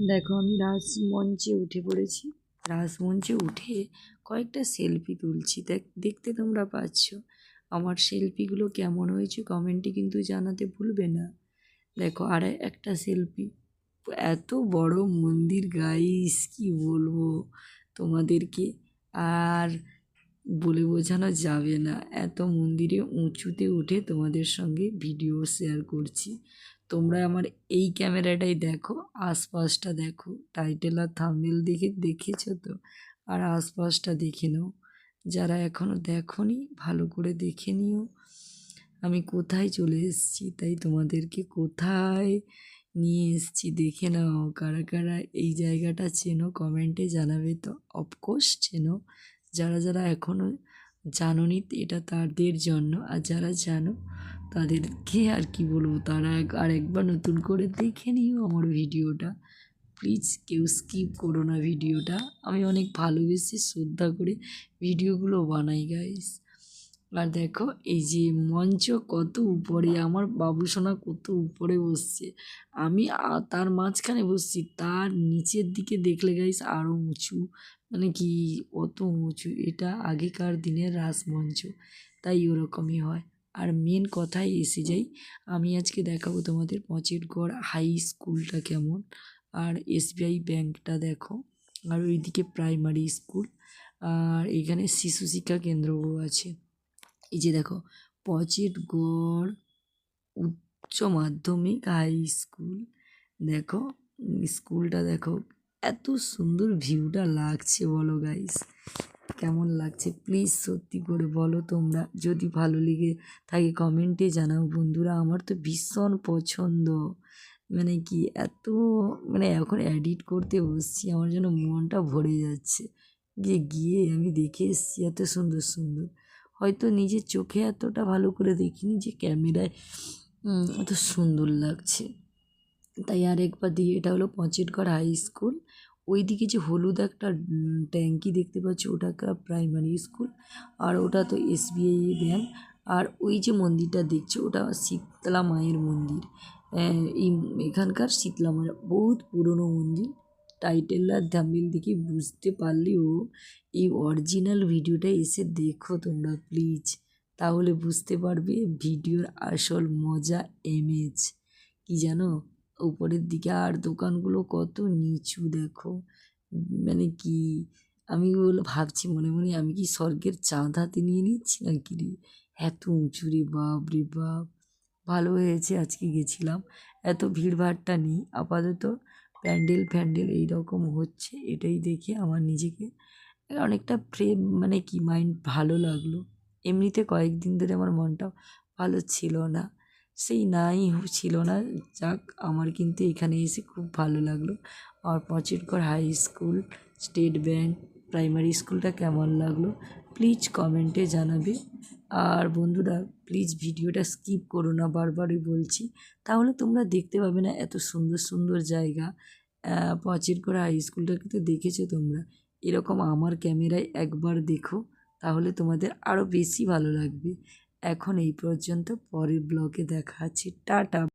দেখো, আমি রাজমঞ্চে উঠে পড়েছি। রাজমঞ্চে উঠে কয়েকটা সেলফি তুলছি। দেখ, দেখতে তোমরা পাচ্ছ। আমার সেলফিগুলো কেমন হয়েছে কমেন্টে কিন্তু জানাতে ভুলবে না। দেখো, আর একটা সেলফি এত বড় মন্দির গাইস কি বলব তোমাদেরকে? আর বলে বোঝানো যাবে না। এত মন্দিরে উঁচুতে উঠে তোমাদের সঙ্গে ভিডিও শেয়ার করছি। তোমরা আমার এই ক্যামেরাটাই দেখো, আশপাশটা দেখো। টাইটেল আর থাম্বনেল দেখে, দেখেছ তো? আর আশপাশটা দেখে নাও। যারা এখনও দেখোনি, ভালো করে দেখে নিও। আমি কোথায় চলে এসেছি? তাই তোমাদেরকে কোথায় নিয়ে এসেছি দেখে নাও। কারা কারা এই জায়গাটা চেনো কমেন্টে জানাবে তো। অফকোর্স চেনো। যারা যারা এখনও জানোনি, এটা তাদের জন্য। আর যারা জানো তাদেরকে আর কি বলব? তারা এক- আর একবার নতুন করে দেখে নিও আমার ভিডিওটা। প্লিজ কেউ স্কিপ করো না ভিডিওটা। আমি অনেক ভালোবেসে শ্রদ্ধা করে ভিডিওগুলো বানাই গাইস আর দেখো, এই যে মঞ্চ কত উপরে, আমার বাবুসোনা কত উপরে বসছে। আমি তার মাঝখানে বসছি, তার নিচের দিকে দেখলে গাইস আরও উঁচু। মানে কি, অত উঁচু। এটা আগেকার দিনের রাসমঞ্চ তাই ওরকমই হয়। আর মেন কথায় এসে যাই আমি আজকে দেখাবো তোমাদের পঁচেরগড় হাই স্কুলটা কেমন। আর এসবিআই ব্যাংকটা দেখো, আর ওইদিকে প্রাইমারি স্কুল আর এখানে শিশু শিক্ষা কেন্দ্রও আছে। এই যে দেখো পচেটগড় উচ্চ মাধ্যমিক হাই স্কুল দেখো স্কুলটা দেখো, এত সুন্দর ভিউটা লাগছে বলো গাইস কেমন লাগছে? প্লিজ সত্যি করে বলো তোমরা। যদি ভালো লেগে থাকে কমেন্টে জানাও বন্ধুরা। আমার তো ভীষণ পছন্দ। মানে কি এত মানে এখন এডিট করতে বসছি, আমার যেন মনটা ভরে যাচ্ছে। যে গিয়ে আমি দেখে এসেছি এত সুন্দর সুন্দর। হয়তো নিজের চোখে এতটা ভালো করে দেখিনি যে ক্যামেরায় এত সুন্দর লাগছে। তাই আর একবার দিয়ে এটা হলো পঁচেটগড় হাই স্কুল ওইদিকে যে হলুদ একটা ট্যাঙ্কি দেখতে পাচ্ছি, ওটা একটা প্রাইমারি স্কুল আর ওটা তো এসবিআই ব্যাংক আর ওই যে মন্দিরটা দেখছ, ওটা শীতলা মায়ের মন্দির। এই এখানকার শীতলা মায়ের, বহুত পুরনো মন্দির। টাইটেল আর থাম্বনেল দেখে বুঝতে পারলেও এই অরিজিনাল ভিডিওটা এসে দেখো তোমরা প্লিজ তাহলে বুঝতে পারবে ভিডিওর আসল মজা এমেজ কি জানো? উপরের দিকে আর দোকানগুলো কত নিচু দেখো। মানে কি, আমি ওগুলো ভাবছি মনে মনে আমি কি স্বর্গের চাঁদ হাতে নিয়ে নিচ্ছি না কি রে? এত উঁচু রে বাপ রে বাপ। ভালো হয়েছে আজকে গেছিলাম। এত ভিড়ভাড়টা নেই। আপাতত প্যান্ডেল ফ্যান্ডেল এই রকম হচ্ছে, এটাই দেখে আমার নিজেকে অনেকটা ফ্রেম মানে কি মাইন্ড ভালো লাগল। এমনিতে কয়েকদিন ধরে আমার মনটা ভালো ছিল না। সেই নাই ছিল না। যাক, আমার কিন্তু এখানে এসে খুব ভালো লাগল। আর Pancheragarh high school state bank primary স্কুলটা কেমন লাগল? প্লিজ কমেন্টে জানাবে। আর বন্ধুরা প্লিজ ভিডিওটা স্কিপ করো না, বারবারই বলছি। তাহলে তোমরা দেখতে পাবে না এত সুন্দর সুন্দর জায়গা। পঁচেরগড় হাই স্কুলটাকে তো দেখেছ তোমরা। এরকম আমার ক্যামেরায় একবার দেখো, তাহলে তোমাদের আরও বেশি ভালো লাগবে। এখন এই পর্যন্ত পরের ব্লগে দেখা আছে টাটা।